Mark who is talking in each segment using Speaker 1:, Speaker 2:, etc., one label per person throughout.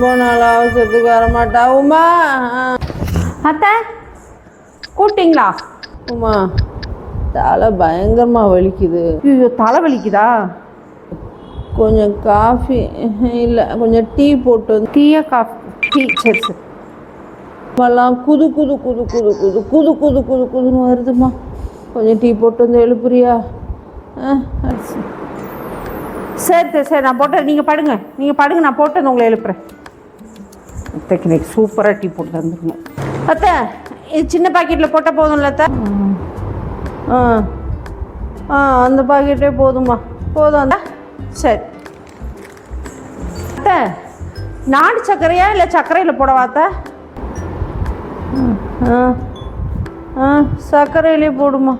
Speaker 1: போனாலும் அவசரத்துக்கு வர மாட்டா உமா.
Speaker 2: அத்தை கூப்பிட்டீங்களா?
Speaker 1: உமா தலை பயங்கரமாக வலிக்குது.
Speaker 2: ஐயோ தலை வலிக்குதா?
Speaker 1: கொஞ்சம் காஃபி இல்லை கொஞ்சம் டீ போட்டு
Speaker 2: டீயா காஃபி டீ சரி சரி.
Speaker 1: இப்போல்லாம் குது குது குது குது குது குது குது குது குதுன்னு வருதுமா. கொஞ்சம் டீ போட்டு வந்து எழுப்புறியா? ஆ சரி.
Speaker 2: சரி நான் போட்டேன் நீங்கள் படுங்க. நீங்கள் படுங்க நான் போட்டு உங்களை எழுப்புறேன். அத்தைக்கு இன்னைக்கு சூப்பராக டீ போட்டு தந்துருங்க. அத்தை இது சின்ன பாக்கெட்டில் போட்டால் போதும்ல அத்தை?
Speaker 1: ஆ ஆ அந்த பாக்கெட்டே போதும்மா. போதும் அந்த
Speaker 2: சரி. அத்தை நாடு சர்க்கரையா இல்லை சர்க்கரையில் போடவா அத்தை?
Speaker 1: ஆ ஆ சர்க்கரையிலே போடுமா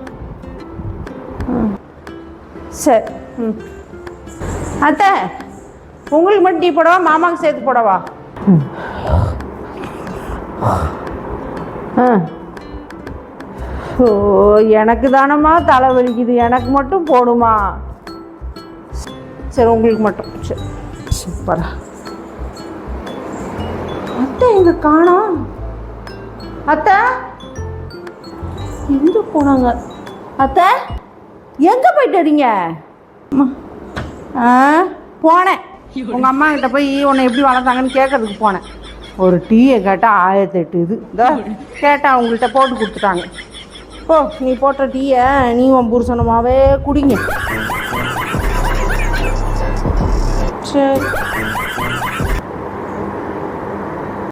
Speaker 2: சரி ம். அத்தை உங்களுக்கு மட்டும் டீ போடவா மாமாவுக்கு சேர்த்து போடவா?
Speaker 1: ஆ.
Speaker 2: ஓ எனக்கு தானம்மா தலை வலிக்குது. எனக்கு மட்டும் போடுமா? சரி உங்களுக்கு மட்டும். சரி சூப்பரா. அத்தை எங்க காணோம் அத்தை எங்க போனாங்க? அத்தை எங்க போயிட்டீங்க வரீங்க? போனேன். உங்கள் அம்மா கிட்ட போய் உன்னை எப்படி வளர்த்தாங்கன்னு கேட்கறதுக்கு போனேன். ஒரு டீயை கேட்டால் ஆயிரத்தி எட்டு இது. இதோ கேட்டேன் அவங்கள்ட்ட போட்டு கொடுத்துட்டாங்க. ஓ நீ போட்ட டீயை நீ உன் புருஷனமாவே குடிங்க. சரி.